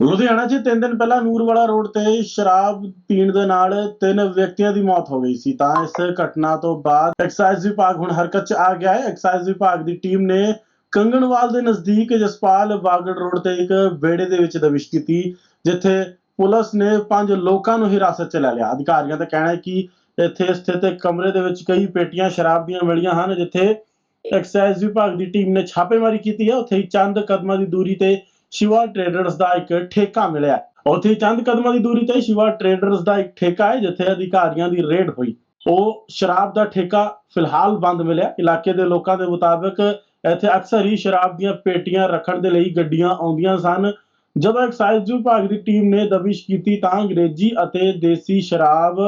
ਲੁਧਿਆਣਾ 'ਚ ਤਿੰਨ ਦਿਨ ਪਹਿਲਾਂ ਨੂਰਵਾਲਾ ਰੋਡ ਤੇ ਸ਼ਰਾਬ ਪੀਣ ਦੇ ਨਾਲ ਤਿੰਨ ਵਿਅਕਤੀਆਂ ਦੀ ਮੌਤ ਹੋ ਗਈ ਸੀ। ਤਾਂ ਇਸ ਘਟਨਾ ਤੋਂ ਬਾਅਦ ਐਕਸਾਈਜ਼ ਵਿਭਾਗ ਹੁਣ ਹਰਕਤ 'ਚ ਆ ਗਿਆ ਹੈ। ਐਕਸਾਈਜ਼ ਵਿਭਾਗ ਦੀ ਟੀਮ ਨੇ ਕੰਗਣਵਾਲ ਦੇ ਨਜ਼ਦੀਕ ਜਸਪਾਲ ਬਾਗੜ ਰੋਡ ਤੇ ਇੱਕ ਵਿਹੜੇ ਦੇ ਵਿੱਚ ਦਬਿਸ਼ ਕੀਤੀ, ਜਿੱਥੇ ਪੁਲਿਸ ਨੇ ਪੰਜ ਲੋਕਾਂ ਨੂੰ ਹਿਰਾਸਤ 'ਚ ਲੈ ਲਿਆ। ਅਧਿਕਾਰੀਆਂ ਦਾ ਕਹਿਣਾ ਹੈ ਕਿ ਇੱਥੇ ਸਥਿਤ ਕਮਰੇ ਦੇ ਵਿੱਚ ਕਈ ਪੇਟੀਆਂ ਸ਼ਰਾਬ ਦੀਆਂ ਮਿਲੀਆਂ ਹਨ, ਜਿੱਥੇ ਐਕਸਾਈਜ਼ ਵਿਭਾਗ ਦੀ ਟੀਮ ਨੇ ਛਾਪੇਮਾਰੀ ਕੀਤੀ ਹੈ। ਉੱਥੇ ਹੀ ਚੰਦ ਕਦਮਾਂ ਦੀ ਦੂਰੀ ਤੇ ਸ਼ਿਵਾ ਟ੍ਰੇਡਰਸ ਦਾ ਇੱਕ ਠੇਕਾ ਮਿਲਿਆ ਉੱਥੇ ਚੰਦ ਕਦਮਾਂ ਦੀ ਦੂਰੀ ਤੇ ਸ਼ਿਵਾ ਟ੍ਰੇਡਰਸ ਦਾ ਇੱਕ ਠੇਕਾ ਹੈ, ਜਿੱਥੇ ਅਧਿਕਾਰੀਆਂ ਦੀ ਰੇਡ ਹੋਈ। ਉਹ ਸ਼ਰਾਬ ਦਾ ਠੇਕਾ ਫਿਲਹਾਲ ਬੰਦ ਮਿਲਿਆ। ਇਲਾਕੇ ਦੇ ਲੋਕਾਂ ਦੇ ਮੁਤਾਬਕ ਇੱਥੇ ਅਕਸਰ ਹੀ ਸ਼ਰਾਬ ਦੀਆਂ ਪੇਟੀਆਂ ਰੱਖਣ ਦੇ ਲਈ ਗੱਡੀਆਂ ਆਉਂਦੀਆਂ ਸਨ। ਜਦੋਂ ਐਕਸਾਈਜ਼ ਵਿਭਾਗ ਦੀ ਟੀਮ ਨੇ ਦਬਿਸ਼ ਕੀਤੀ ਤਾਂ ਅੰਗਰੇਜ਼ੀ ਅਤੇ ਦੇਸੀ ਸ਼ਰਾਬ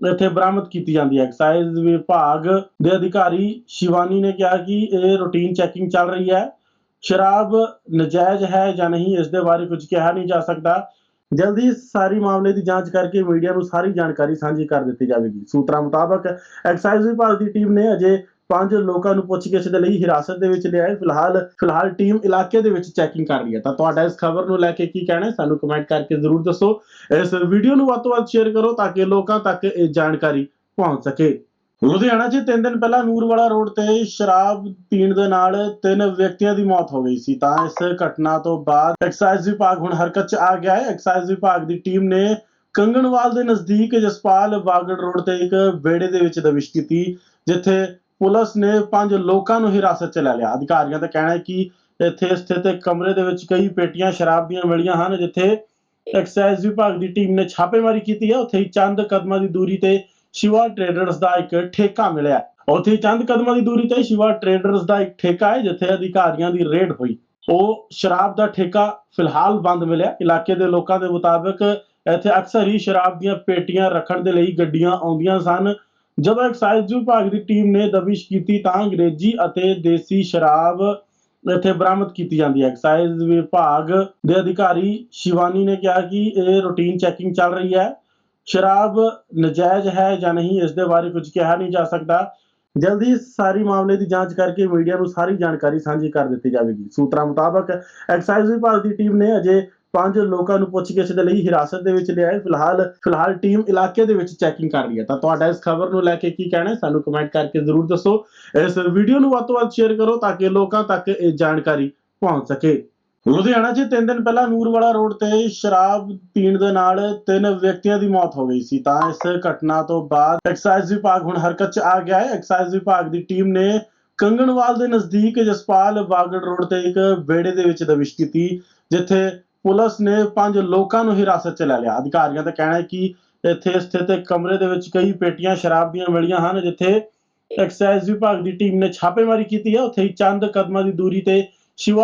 ਇੱਥੇ ਬਰਾਮਦ ਕੀਤੀ ਜਾਂਦੀ ਹੈ। ਐਕਸਾਈਜ਼ ਵਿਭਾਗ ਦੇ ਅਧਿਕਾਰੀ ਸ਼ਿਵਾਨੀ ਨੇ ਕਿਹਾ ਕਿ ਇਹ ਰੂਟੀਨ ਚੈਕਿੰਗ ਚੱਲ ਰਹੀ ਹੈ। ਸ਼ਰਾਬ ਨਜਾਇਜ਼ ਹੈ ਜਾਂ ਨਹੀਂ, ਇਸ ਦੇ ਬਾਰੇ ਕੁਝ ਕਿਹਾ ਨਹੀਂ ਜਾ ਸਕਦਾ। ਜਲਦੀ ਸਾਰੀ ਮਾਮਲੇ ਦੀ ਜਾਂਚ ਕਰਕੇ ਮੀਡੀਆ ਨੂੰ ਸਾਰੀ ਜਾਣਕਾਰੀ ਸਾਂਝੀ ਕਰ ਦਿੱਤੀ ਜਾਵੇਗੀ। ਸੂਤਰਾਂ ਮੁਤਾਬਕ ਐਕਸਾਈਜ਼ ਵਿਭਾਗ ਦੀ ਟੀਮ ਨੇ ਅਜੇ ਪੰਜ ਲੋਕਾਂ ਨੂੰ ਪੁੱਛਗਿੱਛ ਦੇ ਲਈ ਹਿਰਾਸਤ ਦੇ ਵਿੱਚ ਲਿਆ ਹੈ ਫਿਲਹਾਲ ਫਿਲਹਾਲ ਟੀਮ ਇਲਾਕੇ ਦੇ ਵਿੱਚ ਚੈਕਿੰਗ ਕਰ ਰਹੀ ਹੈ। ਤਾਂ ਤੁਹਾਡਾ ਇਸ ਖਬਰ ਨੂੰ ਲੈ ਕੇ ਕੀ ਕਹਿਣਾ ਹੈ, ਸਾਨੂੰ ਕਮੈਂਟ ਕਰਕੇ ਜ਼ਰੂਰ ਦੱਸੋ। ਇਸ ਵੀਡੀਓ ਨੂੰ ਵੱਧ ਤੋਂ ਵੱਧ ਸ਼ੇਅਰ ਕਰੋ ਤਾਂ ਕਿ ਲੋਕਾਂ ਤੱਕ ਇਹ ਜਾਣਕਾਰੀ ਪਹੁੰਚ ਸਕੇ। ਲੁਧਿਆਣਾ 'ਚ ਤਿੰਨ ਦਿਨ ਪਹਿਲਾਂ ਨੂਰਵਾਲਾ ਰੋਡ ਤੇ ਸ਼ਰਾਬ ਪੀਣ ਦੇ ਨਾਲ ਤਿੰਨ ਵਿਅਕਤੀਆਂ ਦੀ ਮੌਤ ਹੋ ਗਈ ਸੀ। ਤਾਂ ਇਸ ਘਟਨਾ ਤੋਂ ਬਾਅਦ ਐਕਸਾਈਜ਼ ਵਿਭਾਗ ਹੁਣ ਹਰਕਤ 'ਚ ਆ ਗਿਆ ਹੈ। ਐਕਸਾਈਜ਼ ਵਿਭਾਗ ਦੀ ਟੀਮ ਨੇ ਕੰਗਣਵਾਲ ਦੇ ਨਜ਼ਦੀਕ ਜਸਪਾਲ ਬਾਗੜ ਰੋਡ ਤੇ ਇੱਕ ਵਿਹੜੇ ਦੇ ਵਿੱਚ ਦਬਿਸ਼ ਕੀਤੀ, ਜਿੱਥੇ ਪੁਲਿਸ ਨੇ ਪੰਜ ਲੋਕਾਂ ਨੂੰ ਹਿਰਾਸਤ 'ਚ ਲੈ ਲਿਆ। ਅਧਿਕਾਰੀਆਂ ਦਾ ਕਹਿਣਾ ਹੈ ਕਿ ਇੱਥੇ ਸਥਿਤ ਇੱਕ ਕਮਰੇ ਦੇ ਵਿੱਚ ਕਈ ਪੇਟੀਆਂ ਸ਼ਰਾਬ ਦੀਆਂ ਮਿਲੀਆਂ ਹਨ, ਜਿੱਥੇ ਐਕਸਾਈਜ਼ ਵਿਭਾਗ ਦੀ ਟੀਮ ਨੇ ਛਾਪੇਮਾਰੀ ਕੀਤੀ ਹੈ। ਉੱਥੇ ਹੀ ਚੰਦ ਕਦਮਾਂ ਦੀ ਦੂਰੀ ਤੇ ਸ਼ਿਵਾ ਟ੍ਰੇਡਰਸ ਦਾ ਇੱਕ ਠੇਕਾ ਮਿਲਿਆ। ਉੱਥੇ ਚੰਦ ਕਦਮਾਂ ਦੀ ਦੂਰੀ ਤੇ ਸ਼ਿਵਾ ਟ੍ਰੇਡਰਸ ਦਾ ਇੱਕ ਠੇਕਾ ਹੈ, ਜਿੱਥੇ ਅਧਿਕਾਰੀਆਂ ਦੀ ਰੇਡ ਹੋਈ। ਉਹ ਸ਼ਰਾਬ ਦਾ ਠੇਕਾ ਫਿਲਹਾਲ ਬੰਦ ਮਿਲਿਆ। ਇਲਾਕੇ ਦੇ ਲੋਕਾਂ ਦੇ ਮੁਤਾਬਕ ਇੱਥੇ ਅਕਸਰ ਹੀ ਸ਼ਰਾਬ ਦੀਆਂ ਪੇਟੀਆਂ ਰੱਖਣ ਦੇ ਲਈ ਗੱਡੀਆਂ ਆਉਂਦੀਆਂ ਸਨ। ਜਦੋਂ ਐਕਸਾਈਜ਼ ਵਿਭਾਗ ਦੀ ਟੀਮ ਨੇ ਦਬਿਸ਼ ਕੀਤੀ ਤਾਂ ਅੰਗਰੇਜ਼ੀ ਅਤੇ ਦੇਸੀ ਸ਼ਰਾਬ ਇੱਥੇ ਬਰਾਮਦ ਕੀਤੀ ਜਾਂਦੀ ਹੈ। ਐਕਸਾਈਜ਼ ਵਿਭਾਗ ਦੇ ਅਧਿਕਾਰੀ ਸ਼ਿਵਾਨੀ ਨੇ ਕਿਹਾ ਕਿ ਇਹ ਰੂਟੀਨ ਚੈਕਿੰਗ ਚੱਲ ਰਹੀ ਹੈ। ਸ਼ਰਾਬ ਨਜਾਇਜ਼ ਹੈ ਜਾਂ ਨਹੀਂ, ਇਸ ਦੇ ਬਾਰੇ ਕੁਝ ਕਿਹਾ ਨਹੀਂ ਜਾ ਸਕਦਾ। ਜਲਦੀ ਸਾਰੀ ਮਾਮਲੇ ਦੀ ਜਾਂਚ ਕਰਕੇ ਮੀਡੀਆ ਨੂੰ ਸਾਰੀ ਜਾਣਕਾਰੀ ਸਾਂਝੀ ਕਰ ਦਿੱਤੀ ਜਾਵੇਗੀ। ਸੂਤਰਾਂ ਮੁਤਾਬਕ ਐਕਸਾਈਜ਼ ਵਿਭਾਗ ਦੀ ਟੀਮ ਨੇ ਅਜੇ ਪੰਜ ਲੋਕਾਂ ਨੂੰ ਪੁੱਛਗਿੱਛ ਦੇ ਲਈ ਹਿਰਾਸਤ ਦੇ ਵਿੱਚ ਲਿਆ ਹੈ ਫਿਲਹਾਲ ਫਿਲਹਾਲ ਟੀਮ ਇਲਾਕੇ ਦੇ ਵਿੱਚ ਚੈਕਿੰਗ ਕਰ ਰਹੀ ਹੈ। ਤਾਂ ਤੁਹਾਡਾ ਇਸ ਖਬਰ ਨੂੰ ਲੈ ਕੇ ਕੀ ਕਹਿਣਾ ਹੈ, ਸਾਨੂੰ ਕਮੈਂਟ ਕਰਕੇ ਜ਼ਰੂਰ ਦੱਸੋ। ਇਸ ਵੀਡੀਓ ਨੂੰ ਵੱਧ ਤੋਂ ਵੱਧ ਸ਼ੇਅਰ ਕਰੋ ਤਾਂ ਕਿ ਲੋਕਾਂ ਤੱਕ ਇਹ ਜਾਣਕਾਰੀ ਪਹੁੰਚ ਸਕੇ। ਲੁਧਿਆਣਾ 'ਚ ਤਿੰਨ ਦਿਨ ਪਹਿਲਾਂ ਨੂਰਵਾਲਾ ਰੋਡ ਤੇ ਸ਼ਰਾਬ ਪੀਣ ਦੇ ਨਾਲ ਤਿੰਨ ਵਿਅਕਤੀਆਂ ਦੀ ਮੌਤ ਹੋ ਗਈ ਸੀ। ਤਾਂ ਇਸ ਘਟਨਾ ਤੋਂ ਬਾਅਦ ਐਕਸਾਈਜ਼ ਵਿਭਾਗ ਹੁਣ ਹਰਕਤ 'ਚ ਆ ਗਿਆ ਹੈ। ਐਕਸਾਈਜ਼ ਵਿਭਾਗ ਦੀ ਟੀਮ ਨੇ ਕੰਗਣਵਾਲ ਦੇ ਨਜ਼ਦੀਕ ਜਸਪਾਲ ਬਾਗੜ ਰੋਡ ਤੇ ਇੱਕ ਵਿਹੜੇ ਦੇ ਵਿੱਚ ਦਬਿਸ਼ ਕੀਤੀ, ਜਿੱਥੇ ਪੁਲਿਸ ਨੇ ਪੰਜ ਲੋਕਾਂ ਨੂੰ ਹਿਰਾਸਤ 'ਚ ਲੈ ਲਿਆ। ਅਧਿਕਾਰੀਆਂ ਦਾ ਕਹਿਣਾ ਹੈ ਕਿ ਇੱਥੇ ਸਥਿਤ ਇੱਕ ਕਮਰੇ ਦੇ ਵਿੱਚ ਕਈ ਪੇਟੀਆਂ ਸ਼ਰਾਬ ਦੀਆਂ ਮਿਲੀਆਂ ਹਨ, ਜਿੱਥੇ ਐਕਸਾਈਜ਼ ਵਿਭਾਗ ਦੀ ਟੀਮ ਨੇ ਛਾਪੇਮਾਰੀ ਕੀਤੀ ਹੈ। ਉੱਥੇ ਹੀ ਚੰਦ ਕਦਮਾਂ ਦੀ ਦੂਰੀ ਤੇ ਸ਼ਿਵਾ